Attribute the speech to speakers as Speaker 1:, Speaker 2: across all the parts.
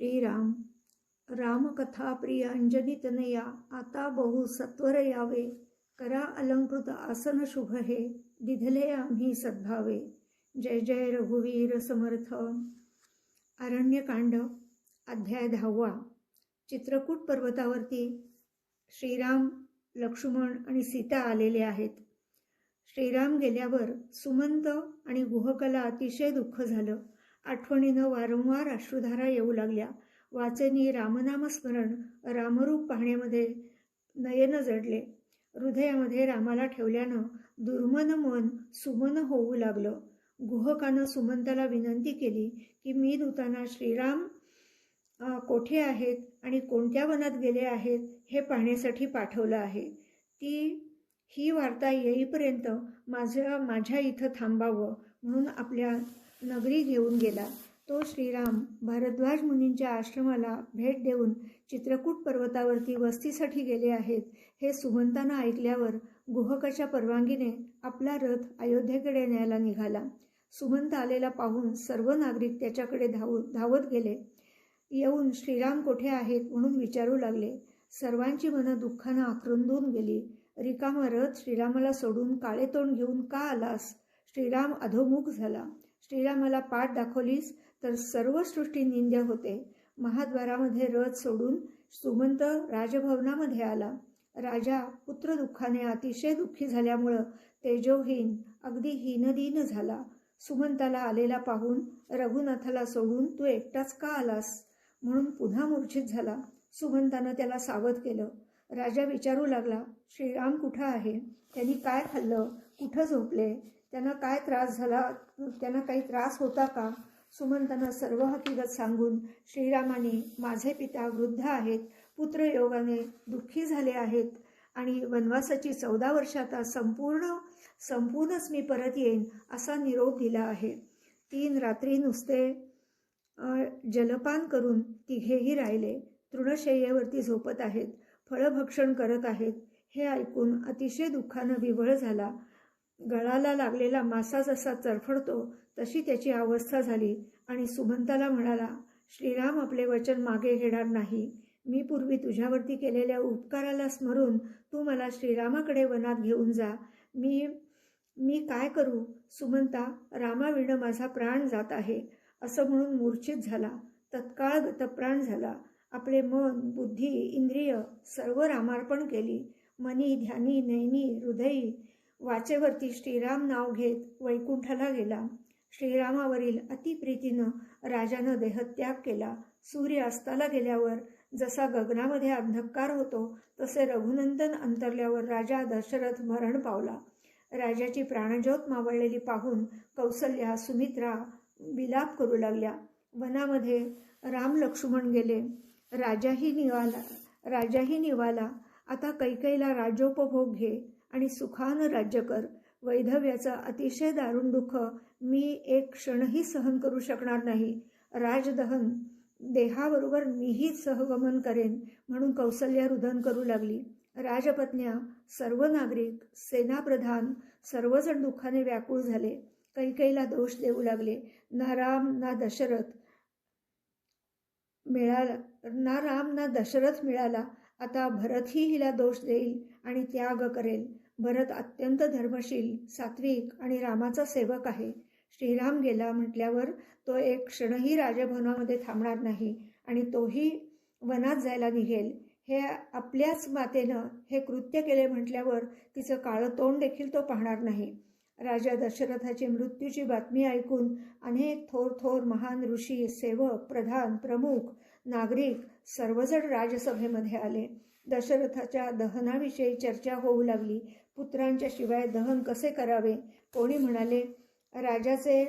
Speaker 1: श्रीराम रामकथा प्रिय आता बहु सत्वर यावे. करा अलंकृत आसन शुभ हे दिधले आम्ही सद्भावे. जय जय रघुवीर समर्थ. अरण्यकांड अध्याय दहावा. चित्रकूट पर्वतावरती श्रीराम लक्ष्मण आणि सीता आलेले आहेत. श्रीराम गेल्यावर सुमंत आणि गुहकला अतिशय दुःख झालं. आठवणीनं वारंवार अश्रुधारा येऊ लागल्या. वाचनी रामनामस्मरण रामरूप पाहण्यामध्ये नयन जडले. हृदयामध्ये रामाला ठेवल्यानं दुर्मन मन सुमन होऊ लागलं. गुहकानं सुमंताला विनंती केली की मी दूताना श्रीराम कोठे आहेत आणि कोणत्या वनात गेले आहेत हे पाहण्यासाठी पाठवलं आहे. ती ही वार्ता येईपर्यंत माझ्या माझ्या इथं थांबावं म्हणून आपल्या नगरी घेऊन गेला. तो श्रीराम भारद्वाज मुनींच्या आश्रमाला भेट देऊन चित्रकूट पर्वतावरती वस्तीसाठी गेले आहेत. हे सुमंतानं ऐकल्यावर गुहकाच्या परवानगीने आपला रथ अयोध्येकडे न्यायला निघाला. सुमंत आलेला पाहून सर्व नागरिक त्याच्याकडे धाव धावत गेले. येऊन श्रीराम कोठे आहेत म्हणून विचारू लागले. सर्वांची मनं दुःखानं आक्रंदून गेली. रिकामा रथ श्रीरामाला सोडून काळे तोंड घेऊन का आलास? श्रीराम अधोमुख झाला. श्रीरामाला पाठ दाखवलीस तर सर्व सृष्टी निंद्य होते. महाद्वारामध्ये रथ सोडून सुमंत राजभवनामध्ये आला. राजा पुत्र दुःखाने अतिशय दुःखी झाल्यामुळं तेजोहीन अगदी हीनदीन झाला. सुमंताला आलेला पाहून रघुनाथाला सोडून तू एकटाच का आलास? म्हणून पुन्हा मूर्छित झाला. सुमंतानं त्याला सावध केलं. राजा विचारू लागला श्रीराम कुठं आहे? त्यांनी काय खाल्लं? कुठं झोपले? त्यांना काय त्रास झाला त्यांना काही त्रास होता का? सुमंतांना सर्व हकीकत सांगून श्रीरामाने माझे पिता वृद्ध आहेत पुत्रयोगाने दुःखी झाले आहेत आणि वनवासाची चौदा वर्षाता संपूर्ण संपूर्णच मी परत येईन असा निरोप दिला आहे. तीन रात्री नुसते जलपान करून तिघेही राहिले. तृणशय्येवरती झोपत आहेत फळभक्षण करत आहेत. हे ऐकून अतिशय दुःखानं विवळ झाला. गळाला लागलेला मासा जसा चरफडतो तशी त्याची अवस्था झाली आणि सुमंताला म्हणाला श्रीराम आपले वचन मागे घेणार नाही. मी पूर्वी तुझ्यावरती केलेल्या उपकाराला स्मरून तू मला श्रीरामाकडे वनात घेऊन जा. मी मी काय करू? सुमंता रामाविण माझा प्राण जात आहे. असं म्हणून मूर्छित झाला. तत्काळ गतप्राण झाला. आपले मन बुद्धी इंद्रिय सर्व रामार्पण केली. मनी ध्यानी नैनी हृदयी वाचेवरती श्रीराम नाव घेत वैकुंठाला गेला. श्रीरामावरील अतिप्रीतीनं राजानं देहत्याग केला. सूर्य अस्ताला गेल्यावर जसा गगनामध्ये अंधकार होतो तसे रघुनंदन अंतरल्यावर राजा दशरथ मरण पावला. राजाची प्राणज्योत मावळलेली पाहून कौसल्या सुमित्रा विलाप करू लागल्या. वनामध्ये राम लक्ष्मण गेले. राजाही निवाला राजाही निवाला. आता कैकईला राज्योपभोग घे. आणि सुखानं राज्य कर. वैधव्याचं अतिशय दारुण दुःख मी एक क्षणही सहन करू शकणार नाही. राजदहन देहाबरोबर मीही सहगमन करेन म्हणून कौसल्या रुदन करू लागली. राजपत्न्या सर्व नागरिक सेनाप्रधान सर्वजण दुःखाने व्याकुळ झाले. कैकईला दोष देऊ लागले. ना राम ना दशरथ मिळाला. ना राम ना दशरथ मिळाला. आता भरतही हिला दोष देईल आणि त्याग करेल. भरत अत्यंत धर्मशील सात्विक आणि रामाचा सेवक आहे. श्रीराम गेला म्हटल्यावर तो एक क्षणही राजभवनामध्ये थांबणार नाही आणि तोही वनात जायला निघेल. हे आपल्याच मातेनं हे कृत्य केले म्हटल्यावर तिचं काळं तोंड देखील तो पाहणार नाही. राजा दशरथाची मृत्यूची बातमी ऐकून अनेक थोर थोर महान ऋषी सेवक प्रधान प्रमुख नागरिक सर्वजण राजसभेमध्ये आले. दशरथाच्या दहनाविषयी चर्चा होऊ लागली. पुत्रांच्या शिवाय दहन कसे करावे? कोणी म्हणाले राजाचे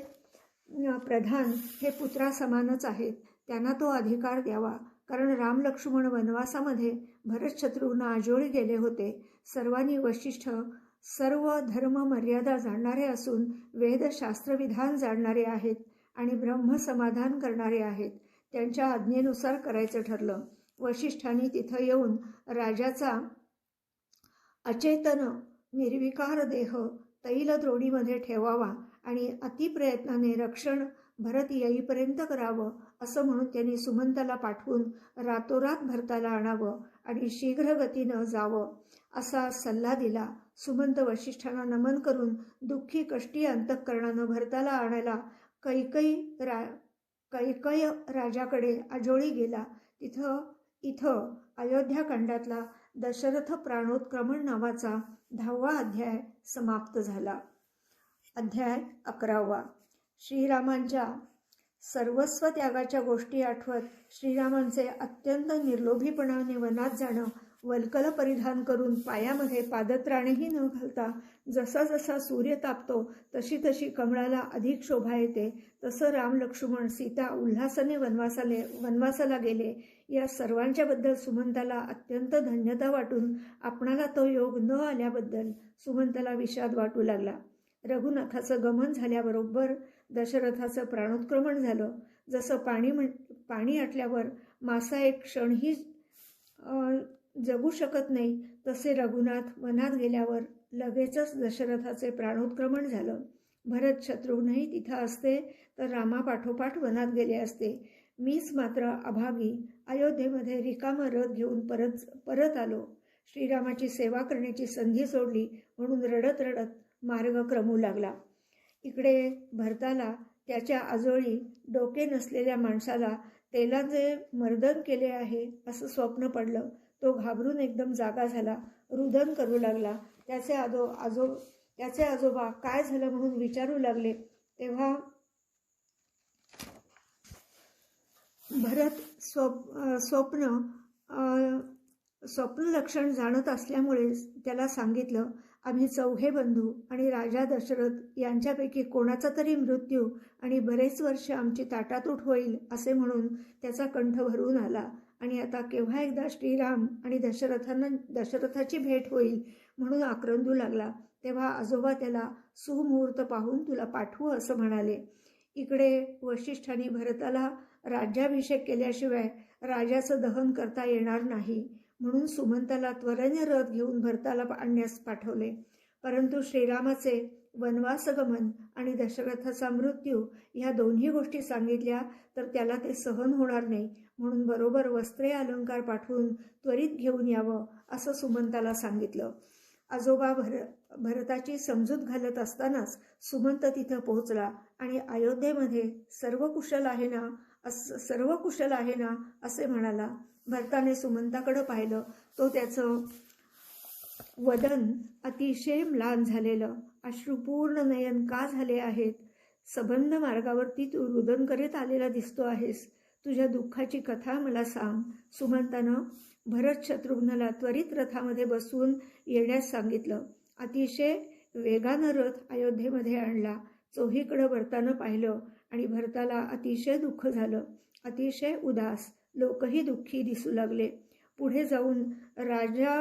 Speaker 1: प्रधान हे पुत्रासमानच आहेत. त्यांना तो अधिकार द्यावा. कारण राम लक्ष्मण वनवासामध्ये भरत शत्रुघ्न आजोळी गेले होते. सर्वांनी वशिष्ठ सर्व धर्म मर्यादा जाणणारे असून वेदशास्त्रविधान जाणणारे आहेत आणि ब्रह्म समाधान करणारे आहेत. त्यांच्या आज्ञेनुसार करायचं ठरलं. वशिष्ठांनी तिथं येऊन राजाचा अचेतन निर्विकार देह तैलद्रोणीमध्ये ठेवावा आणि अतिप्रयत्नाने रक्षण भरत येईपर्यंत करावं असं म्हणून त्यांनी सुमंताला पाठवून रातोरात भरताला आणावं आणि शीघ्रगतीनं जावं असा सल्ला दिला. सुमंत वशिष्ठांना नमन करून दुःखी कष्टी अंतःकरणानं भरताला आणायला कैकई रा कैकय राजाकडे आजोळी गेला. तिथं इथं अयोध्याकांडातला दशरथ प्राणोत्क्रमण नावाचा दहावा अध्याय समाप्त झाला. अध्याय अकरावा. श्रीरामांच्या सर्वस्व त्यागाच्या गोष्टी आठवत श्रीरामांचे अत्यंत निर्लोभीपणाने वनात जाणं वलकल परिधान करून पायामध्ये पादत्राणेही न घालता जसा जसा सूर्य तापतो तशी तशी कमळाला अधिक शोभा येते. तसं राम लक्ष्मण सीता उल्हासाने वनवासाले वनवासाला गेले. या सर्वांच्याबद्दल सुमंताला अत्यंत धन्यता वाटून आपणाला तो योग न आल्याबद्दल सुमंताला विषाद वाटू लागला. रघुनाथाचं गमन झाल्याबरोबर दशरथाचं प्राणोत्क्रमण झालं. जसं पाणी म्हण पाणी आटल्यावर मासा एक क्षणही जगू शकत नाही तसे रघुनाथ वनात गेल्यावर लगेचच दशरथाचे प्राणोत्क्रमण झालं. भरत शत्रुघ्नही तिथं असते तर रामापाठोपाठ वनात गेले असते. मीच मात्र अभागी अयोध्येमध्ये रिकामा रथ घेऊन परत परत आलो. श्रीरामाची सेवा करण्याची संधी सोडली म्हणून रडत रडत मार्ग क्रमू लागला. इकडे भरताला त्याच्या आजोळी डोके नसलेल्या माणसाला तेलाचे मर्दन केले आहे असं स्वप्न पडलं. तो घाबरून एकदम जागा झाला रुदन करू लागला. त्याचे आजो आजो त्याचे आजोबा काय झालं म्हणून विचारू लागले. तेव्हा भरत स्वप स्वप्न स्वप्न लक्षण जाणत असल्यामुळे त्याला सांगितलं आम्ही चौघे बंधू आणि राजा दशरथ यांच्यापैकी कोणाचा तरी मृत्यू आणि बरेच वर्ष आमची ताटातूट होईल असे म्हणून त्याचा कंठ भरून आला. आणि आता केव्हा एकदा श्रीराम आणि दशरथांना दशरथाची भेट होईल म्हणून आक्रंदू लागला. तेव्हा आजोबा त्याला सुमुहूर्त पाहून तुला पाठवू असं म्हणाले. इकडे वशिष्ठांनी भरताला राज्याभिषेक केल्याशिवाय राजाचं दहन करता येणार नाही म्हणून सुमंताला त्वरेने रथ घेऊन भरताला आणण्यास पाठवले. परंतु श्रीरामाचे वनवासगमन आणि दशरथाचा मृत्यू ह्या दोन्ही गोष्टी सांगितल्या तर त्याला ते सहन होणार नाही. म्हणून बरोबर वस्त्रे अलंकार पाठवून त्वरित घेऊन यावं असं सुमंताला सांगितलं. आजोबा भर भरताची समजूत घालत असतानाच सुमंत तिथं पोहोचला आणि अयोध्येमध्ये सर्व कुशल आहे ना अस सर्व कुशल आहे ना असे म्हणाला. भरताने सुमंताकडं पाहिलं. तो त्याचं वदन अतिशय म्लान झालेलं. अश्रुपूर्ण नयन का झाले आहेत? सबंध मार्गावरती तू रुदन करीत आलेला दिसतो आहेस. तुझ्या दुःखाची कथा मला सांग. सुमंतानं भरत शत्रुघ्नला त्वरित रथामध्ये बसून येण्यास सांगितलं. अतिशय वेगानं रथ अयोध्येमध्ये आणला. चोहीकडं भरतानं पाहिलं आणि भरताला अतिशय दुःख झालं. अतिशय उदास लोकही दुःखी दिसू लागले. पुढे जाऊन राजा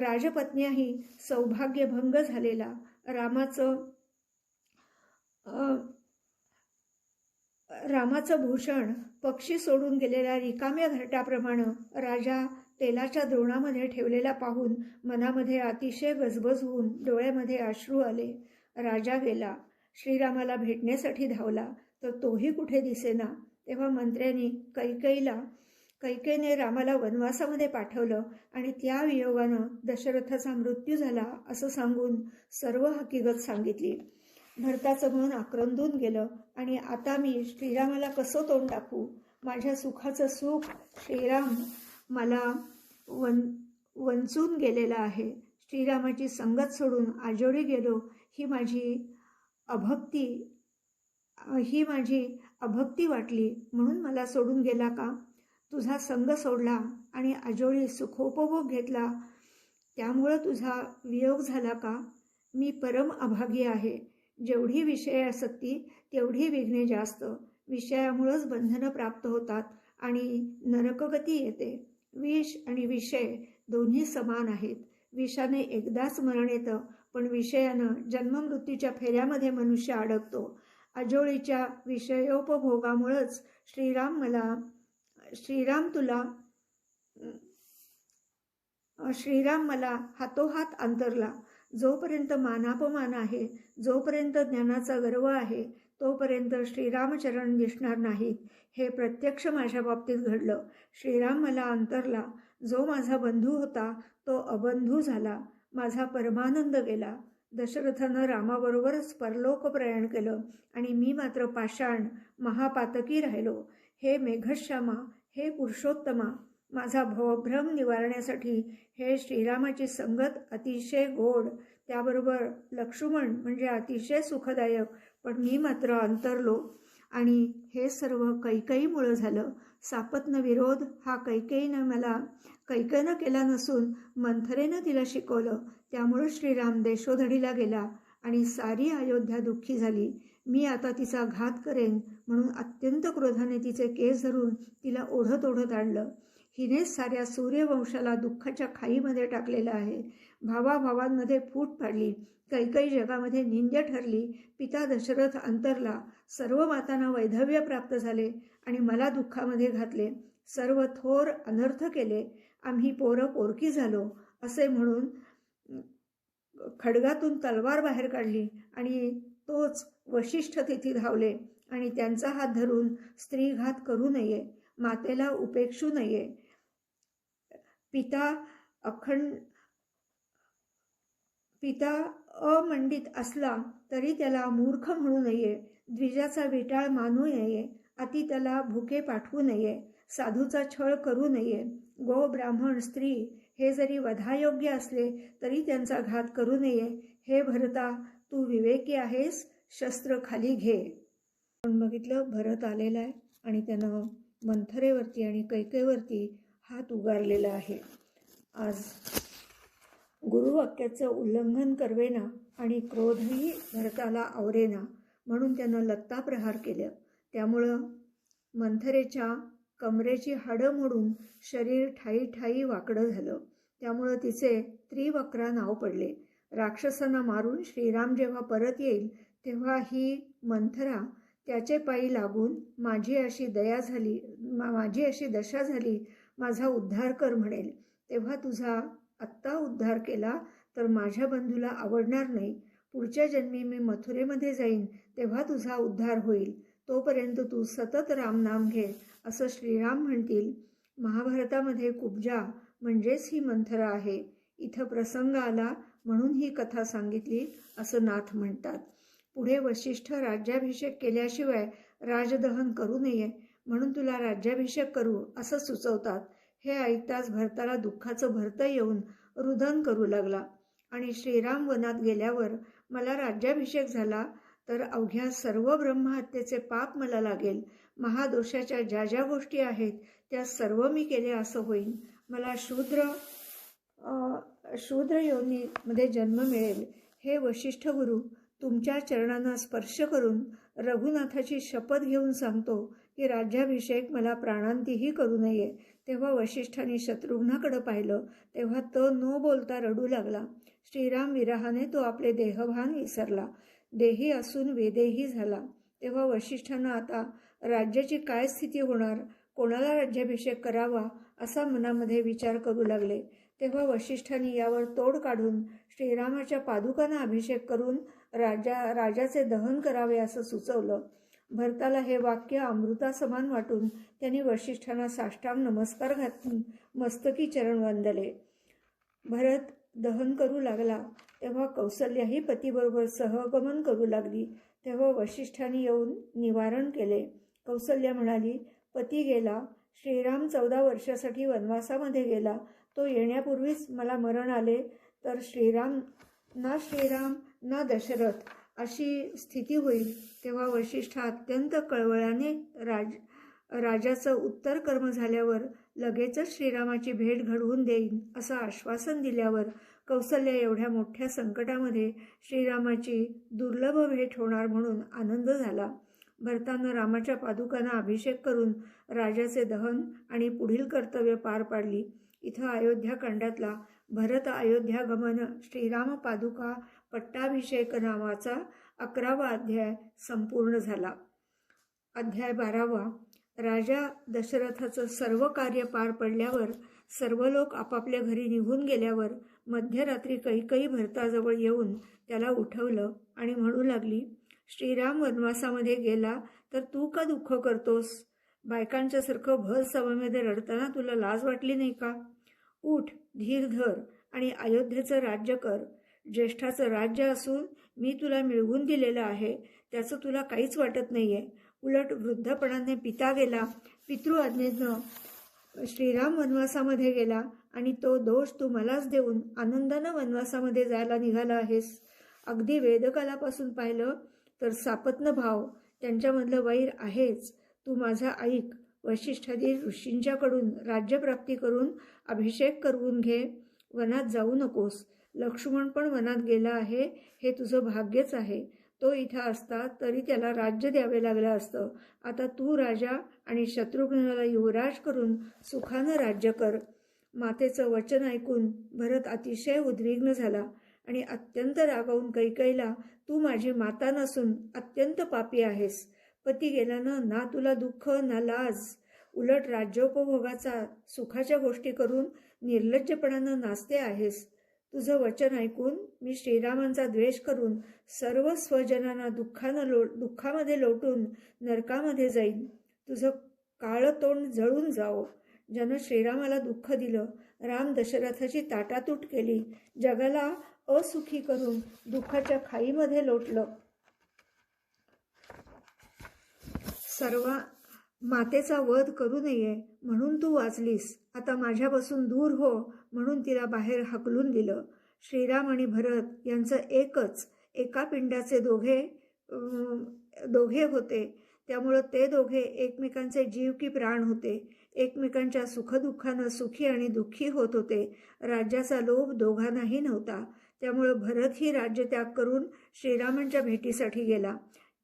Speaker 1: राजपत्न्याही सौभाग्यभंग झालेला. रामाचं रामाचं भूषण पक्षी सोडून गेलेल्या रिकाम्या घरट्याप्रमाणे राजा तेलाच्या द्रोणामध्ये ठेवलेला पाहून मनामध्ये अतिशय गजबज होऊन डोळ्यामध्ये अश्रू आले. राजा गेला. श्रीरामाला भेटण्यासाठी धावला. तर तोही कुठे दिसेना. तेव्हा मंत्र्यांनी कैकईला कैकेने रामाला वनवासामध्ये पाठवलं आणि त्या वियोगानं दशरथाचा मृत्यू झाला असं सांगून सर्व हकीकत सांगितली. भरताचं मन आक्रंदून गेलं. आणि आता मी श्रीरामाला कसं तोंड टाकू माझ्या सुखाचं सुख श्रीराम मला वन वंचून गेलेला आहे. श्रीरामाची संगत सोडून आजोडी गेलो ही माझी अभक्ती ही माझी अभक्ती वाटली. म्हणून मला सोडून गेला का? तुझा संग सोडला आणि आजोळी सुखोपभोग घेतला. त्यामुळं तुझा वियोग झाला का? मी परम अभागी आहे. जेवढी विषयासक्ती तेवढी विघ्ने जास्त. विषयामुळंच बंधनं प्राप्त होतात आणि नरकगती येते. विष आणि विषय दोन्ही समान आहेत. विषाने एकदाच मरण येतं पण विषयानं जन्ममृत्यूच्या फेऱ्यामध्ये मनुष्य अडकतो. अजोळीच्या विषयोपभोगामुळंच श्रीराम मला श्रीराम तुला श्रीराम मला हातोहात अंतरला. जोपर्यंत मानापमान आहे जोपर्यंत ज्ञानाचा गर्व आहे तोपर्यंत श्रीरामचरण दिसणार नाहीत. हे प्रत्यक्ष माझ्या बाबतीत घडलं. श्रीराम मला अंतरला. जो माझा बंधू होता तो अबंधू झाला. माझा परमानंद गेला. दशरथानं रामाबरोबरच परलोक प्रयाण केलं आणि मी मात्र पाषाण महापातकी राहिलो. हे मेघश्यामा हे पुरुषोत्तमा माझा भवभ्रम निवारण्यासाठी हे श्रीरामाची संगत अतिशय गोड त्याबरोबर लक्ष्मण म्हणजे अतिशय सुखदायक पण मी मात्र अंतरलो. आणि हे सर्व कैकईमुळं झालं. सापत्न विरोध हा कैकेयीनं मला कैकेनं केला नसून मंथरेनं तिला शिकवलं. त्यामुळं श्रीराम देशोधडीला गेला आणि सारी अयोध्या दुःखी झाली. मी आता तिचा घात करेन म्हणून अत्यंत क्रोधाने तिचे केस धरून तिला ओढत ओढत आणलं. हिनेच साऱ्या सूर्यवंशाला दुःखाच्या खाईमध्ये टाकलेलं आहे. भावाभावांमध्ये फूट पाडली. कैकई जगामध्ये निंद्य ठरली. पिता दशरथ अंतरला. सर्व मातांना वैधव्य प्राप्त झाले आणि मला दुःखामध्ये घातले. सर्व थोर अनर्थ केले. आम्ही पोरं पोरकी झालो असे म्हणून खडगातून तलवार बाहेर काढली आणि तोच वशिष्ठ तिथी धावले आणि त्यांचा हात धरून स्त्रीघात करू नये मातेला उपेक्षू नये. पिता अखंड पिता अमंडित असला तरी त्याला मूर्ख म्हणू नये द्विजाचा विटाळ मानू नये अति त्याला भुके पाठवू नये साधूचा छळ करू नये. गो ब्राह्मण स्त्री हे जरी वधायोग्य असले तरी त्यांचा घात करू नये. हे भरता तू विवेकी आहेस शस्त्र खाली घे. पण बघितलं भरत आलेला आहे आणि त्यानं मंथरेवरती आणि कैकेवरती हात उगारलेला आहे. आज गुरुवाक्याचं उल्लंघन करवेना आणि क्रोधही भरताला आवरेना म्हणून त्यानं लत्ता प्रहार केलं त्यामुळं मंथरेच्या कमरेची हाडं मोडून शरीर ठाई ठाई वाकडं झालं. त्यामुळं तिचे त्रिवक्रा नाव पडले. राक्षसांना मारून श्रीराम जेव्हा परत येईल तेव्हा ही मंथरा त्याचे पायी लागून माझी अशी दया झाली मा माझी अशी दशा झाली माझा उद्धार कर म्हणेल. तेव्हा तुझा आत्ता उद्धार केला तर माझ्या बंधूला आवडणार नाही. पुढच्या जन्मी मी मथुरेमध्ये जाईन तेव्हा तुझा उद्धार होईल. तोपर्यंत तू सतत रामनाम घे असं श्रीराम म्हणतील. महाभारतामध्ये कुब्जा म्हणजेच ही मंथरा आहे. इथं प्रसंग आला म्हणून ही कथा सांगितली असं नाथ म्हणतात. पुढे वशिष्ठ राज्याभिषेक केल्याशिवाय राजदहन करू नये. म्हणून तुला राज्याभिषेक करू असं सुचवतात. हे ऐकताच भरताला दुःखाचं भरतं येऊन रुदन करू लागला. आणि श्रीराम वनात गेल्यावर मला राज्याभिषेक झाला तर अवघ्या सर्व ब्रह्महत्येचे पाप मला लागेल. महादोषाच्या ज्या ज्या गोष्टी आहेत त्या सर्व मी केल्या असं होईल मला शूद्र शूद्र योनीमध्ये जन्म मिळेल. हे वशिष्ठ गुरु तुमच्या चरणांना स्पर्श करून रघुनाथाची शपथ घेऊन सांगतो की राज्याभिषेक मला प्राणांतीही करू नये. तेव्हा वशिष्ठांनी शत्रुघ्नाकडं पाहिलं. तेव्हा तो न बोलता रडू लागला. श्रीराम विराहाने तो आपले देहभान विसरला. देही असून वेदेही झाला. तेव्हा वशिष्ठांना आता राज्याची काय स्थिती होणार? कोणाला राज्याभिषेक करावा? असा मनामध्ये विचार करू लागले. तेव्हा वशिष्ठांनी यावर तोड काढून श्रीरामाच्या पादुकांना अभिषेक करून राजा राजाचे दहन करावे असं सुचवलं. भरताला हे वाक्य अमृतासमान वाटून त्यांनी वशिष्ठांना साष्टांग नमस्कार घातून मस्तकी चरण वंदले भरत दहन करू लागला. तेव्हा कौसल्याही पतीबरोबर सहगमन करू लागली. तेव्हा वशिष्ठांनी येऊन निवारण केले. कौसल्या म्हणाली पती गेला. श्रीराम चौदा वर्षासाठी वनवासामध्ये गेला. तो येण्यापूर्वीच मला मरण आले. तर श्रीराम ना श्रीराम ना दशरथ अशी स्थिती होईल तेव्हा वशिष्ठ अत्यंत कळवळ्याने राज राजाचं उत्तर कर्म झाल्यावर लगेचच श्रीरामाची भेट घडवून देईन असं आश्वासन दिल्यावर कौसल्य एवढ्या मोठ्या संकटामध्ये श्रीरामाची दुर्लभ भेट होणार म्हणून आनंद झाला. भरतानं रामाच्या पादुकांना अभिषेक करून राजाचे दहन आणि पुढील कर्तव्य पार पाडली. इथं अयोध्या खंडातला भरत अयोध्या गमन श्रीराम पादुका पट्टाभिषेक नावाचा अकरावा अध्याय संपूर्ण झाला. अध्याय बारावा राजा दशरथाचं सर्व कार्य पार पडल्यावर सर्व लोक आपापल्या घरी निघून गेल्यावर मध्यरात्री कैकई भरताजवळ येऊन त्याला उठवलं आणि म्हणू लागली श्रीराम वनवासामध्ये गेला तर तू का दुःख करतोस? बायकांच्यासारखं भर सभेमध्ये रडताना तुला लाज वाटली नाही का? उठ धीर धर आणि अयोध्येचं राज्य कर. ज्येष्ठाचं राज्य असून मी तुला मिळवून दिलेलं आहे त्याचं तुला काहीच वाटत नाही आहे उलट वृद्धपणाने पिता गेला पितृ आज्ञेनं श्रीराम वनवासामध्ये गेला आणि तो दोष तू मलाच देऊन आनंदानं वनवासामध्ये जायला निघाला आहेस. अगदी वेदकालापासून पाहिलं तर सापत्न भाव त्यांच्यामधलं वैर आहेच. तू माझा ऐक वशिष्ठादी ऋषींच्याकडून राज्यप्राप्ती करून अभिषेक करवून घे. वनात जाऊ नकोस. लक्ष्मण पण वनात गेला आहे हे तुझं भाग्यच आहे. तो इथं असता तरी त्याला राज्य द्यावे लागलं असतं. आता तू राजा आणि शत्रुघ्नाला युवराज करून सुखानं राज्य कर. मातेचं वचन ऐकून भरत अतिशय उद्विग्न झाला आणि अत्यंत रागावून कैकईला तू माझी माता नसून अत्यंत पापी आहेस. पती गेल्यानं ना तुला दुःख ना लाज. उलट राज्योपभोगाचा सुखाच्या गोष्टी करून निर्लज्जपणानं नाचते आहेस. तुझं वचन ऐकून मी श्रीरामांचा द्वेष करून सर्व स्वजनांना दुःखानं लो दुःखामध्ये लोटून नरकामध्ये जाईन. तुझं काळं तोंड जळून जावो. ज्यानं श्रीरामाला दुःख दिलं राम दशरथाची ताटातूट केली जगाला असुखी करून दुःखाच्या खाईमध्ये लोटलं. सर्व मातेचा वध करू नये म्हणून तू वाचलीस. आता माझ्यापासून दूर हो म्हणून तिला बाहेर हकलून दिलं. श्रीराम आणि भरत यांचं एकच एका पिंडाचे दोघे दोघे होते. त्यामुळं ते दोघे एकमेकांचे जीव की प्राण होते. एकमेकांच्या सुखदुःखानं सुखी आणि दुःखी होत होते. राज्याचा लोभ दोघांनाही नव्हता. त्यामुळं भरतही राज्यत्याग करून श्रीरामांच्या भेटीसाठी गेला.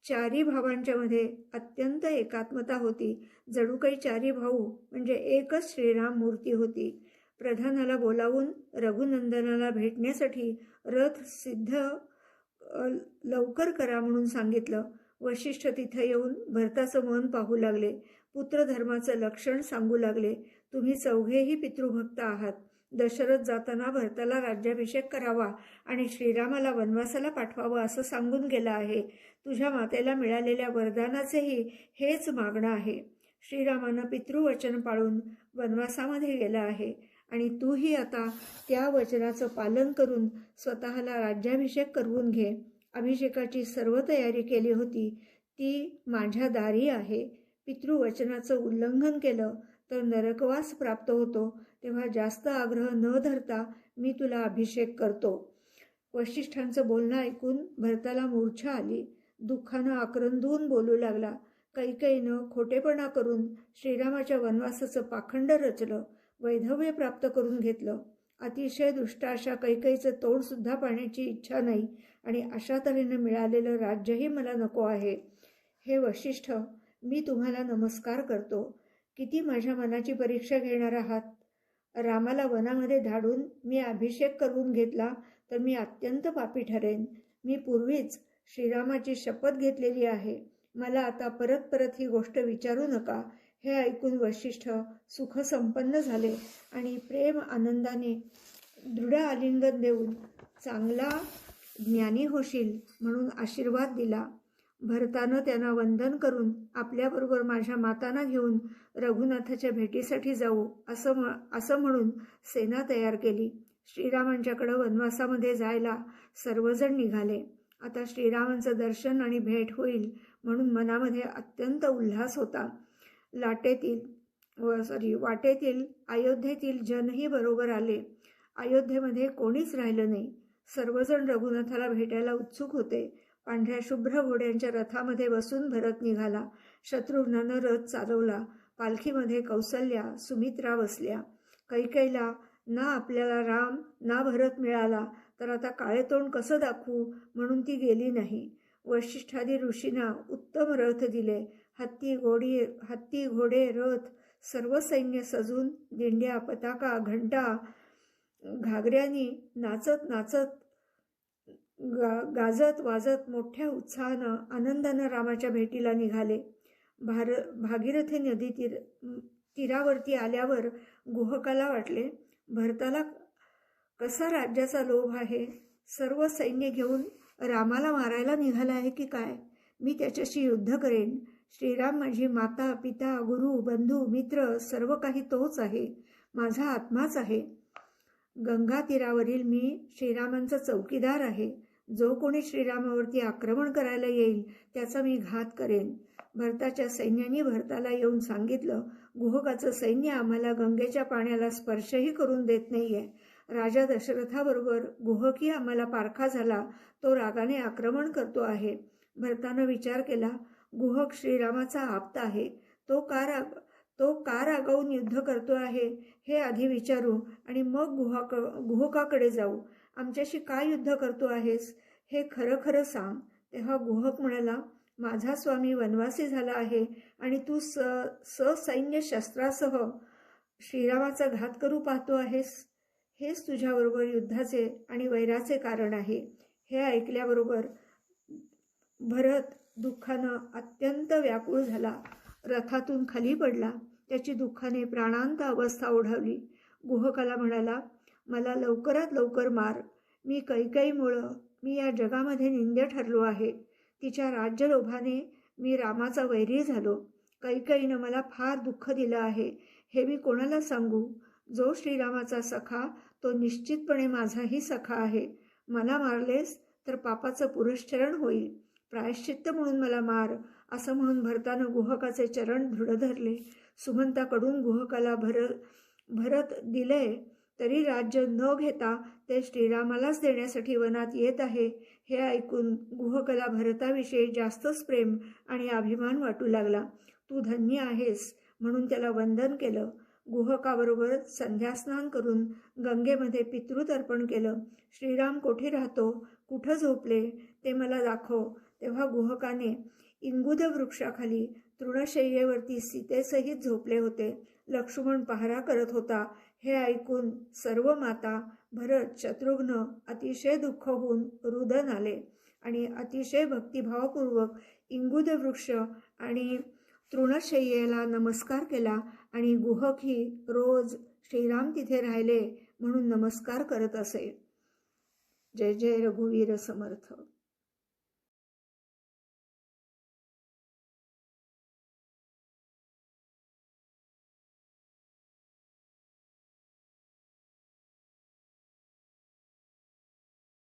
Speaker 1: चारी भावांच्या मध्ये अत्यंत एकात्मता होती. जणू काही चारी भाऊ म्हणजे एकच श्रीराम मूर्ती होती. प्रधानाला बोलावून रघुनंदनाला भेटण्यासाठी रथ सिद्ध लवकर करा म्हणून सांगितलं. वशिष्ठ तिथं येऊन भरताचं मन पाहू लागले. पुत्रधर्माचं लक्षण सांगू लागले. तुम्ही चौघेही पितृभक्त आहात. दशरथ जाताना भरताला राज्याभिषेक करावा आणि श्रीरामाला वनवासाला पाठवावं असं सांगून गेलं आहे. तुझ्या मातेला मिळालेल्या वरदानाचेही हेच मागणं आहे. श्रीरामानं पितृवचन पाळून वनवासामध्ये गेला आहे आणि तूही आता त्या वचनाचं पालन करून स्वतःला राज्याभिषेक करवून घे. अभिषेकाची सर्व तयारी केली होती. ती माझ्या दारी आहे. पितृवचनाचं उल्लंघन केलं तर नरकवास प्राप्त होतो तेव्हा जास्त आग्रह न धरता मी तुला अभिषेक करतो. वशिष्ठांचं बोलणं ऐकून भरताला मूर्छा आली. दुःखानं आक्रंदून बोलू लागला. कैकईनं खोटेपणा करून श्रीरामाच्या वनवासाचं पाखंड रचलं वैधव्य प्राप्त करून घेतलं. अतिशय दुष्ट अशा कैकईचं तोंडसुद्धा पाहण्याची इच्छा नाही आणि अशा तऱ्हेनं मिळालेलं राज्यही मला नको आहे. हे वशिष्ठ मी तुम्हाला नमस्कार करतो. किती माझ्या मनाची परीक्षा घेणार आहात? रामाला वनामध्ये धाडून मी अभिषेक करून घेतला तर मी अत्यंत पापी ठरेन. मी पूर्वीच श्रीरामाची शपथ घेतलेली आहे. मला आता परत परत ही गोष्ट विचारू नका. हे ऐकून वशिष्ठ सुखसंपन्न झाले आणि प्रेम आनंदाने दृढ आलिंगन देऊन चांगला ज्ञानी होशील म्हणून आशीर्वाद दिला. भरतानं त्यांना वंदन करून आपल्याबरोबर माझ्या मातांना घेऊन रघुनाथाच्या भेटीसाठी जाऊ असं म असं म्हणून सेना तयार केली. श्रीरामांच्याकडं वनवासामध्ये जायला सर्वजण निघाले. आता श्रीरामांचं दर्शन आणि भेट होईल म्हणून मनामध्ये अत्यंत उल्हास होता. लाटेतील व सॉरी वाटेतील अयोध्येतील जनही बरोबर आले. अयोध्येमध्ये कोणीच राहिलं नाही. सर्वजण रघुनाथाला भेटायला उत्सुक होते. पांढऱ्या शुभ्र घोड्यांच्या रथामध्ये बसून भरत निघाला. शत्रुघ्नानं रथ चालवला. पालखीमध्ये कौसल्या सुमित्रा बसल्या. कैकैला ना आपल्याला राम ना भरत मिळाला तर आता काळे तोंड कसं दाखवू? म्हणून ती गेली नाही. वशिष्ठादी ऋषींना उत्तम रथ दिले. हत्ती घोडी हत्ती घोडे रथ सर्व सैन्य सजून दिंड्या पताका घंटा घागऱ्यांनी नाचत नाचत गा गाजत वाजत मोठ्या उत्साहानं आनंदानं रामाच्या भेटीला निघाले. भार भागीरथी नदी तीर तीरावरती आल्यावर गुहकाला वाटले भरताला कसा राज्याचा लोभ आहे? सर्व सैन्य घेऊन रामाला मारायला निघाला आहे की काय? मी त्याच्याशी युद्ध करेन. श्रीराम माझी माता पिता गुरु बंधू मित्र सर्व काही तोच आहे. माझा आत्माच आहे. गंगा तीरावरील मी श्रीरामांचा चौकीदार आहे. जो कोणी श्रीरामावरती आक्रमण करायला येईल त्याचा मी घात करेन. भरताच्या सैन्याने भरताला येऊन सांगितलं गुहकाचं सैन्य आम्हाला गंगेच्या पाण्याला स्पर्शही करून देत नाहीये. राजा दशरथाबरोबर गुहकही आम्हाला पारखा झाला तो रागाने आक्रमण करतो आहे. भरतानं विचार केला गुहक श्रीरामाचा आप्त आहे. तो का राग तो का रागावून युद्ध करतो आहे हे आधी विचारू आणि मग गुहाक गुहकाकडे जाऊ. आमच्याशी काय युद्ध करतो आहेस हे खरं खरं सांग. तेव्हा गुहक म्हणाला माझा स्वामी वनवासी झाला आहे आणि तू स ससैन्य शस्त्रासह श्रीरामाचा घात करू पाहतो आहेस. हेच तुझ्याबरोबर युद्धाचे आणि वैराचे कारण आहे. हे ऐकल्याबरोबर भरत दुःखानं अत्यंत व्याकुळ झाला. रथातून खाली पडला. त्याची दुःखाने प्राणांत अवस्था ओढावली. गुहकाला म्हणाला मला लवकरात लवकर मार. मी कैकईमुळं मी या जगामध्ये निंद्य ठरलो आहे. तिच्या राज्यलोभाने मी रामाचा वैरी झालो. कैकईनं मला फार दुःख दिलं आहे. हे मी कोणाला सांगू? जो श्रीरामाचा सखा तो निश्चितपणे माझाही सखा आहे. मला मारलेस तर पापाचं पुरश्चरण होईल. प्रायश्चित्त म्हणून मला मार असं म्हणून भरतानं गुहकाचे चरण दृढ धरले सुमंताकडून गुहकाला भर भरत दिले. तरी राज्य न घेता ते श्रीरामालाच देण्यासाठी वनात येत आहे हे ऐकून गुहकला भरताविषयी जास्तच प्रेम आणि अभिमान वाटू लागला. तू धन्य आहेस म्हणून त्याला वंदन केलं. गुहकाबरोबर संध्यास्नान करून गंगेमध्ये पितृतर्पण केलं. श्रीराम कोठे राहतो? कुठं झोपले? ते मला दाखव तेव्हा गुहकाने इंगुद वृक्षाखाली तृणशय्येवरती सीतेसहित झोपले होते. लक्ष्मण पहारा करत होता. हे ऐकून सर्व माता भरत शत्रुघ्न अतिशय दुःख होऊन रुदन आले आणि अतिशय भक्तिभावपूर्वक इंगुद वृक्ष आणि तृणशय्येला नमस्कार केला आणि गुहकही रोज श्रीराम तिथे राहिले म्हणून नमस्कार करत असे. जय जय रघुवीर समर्थ.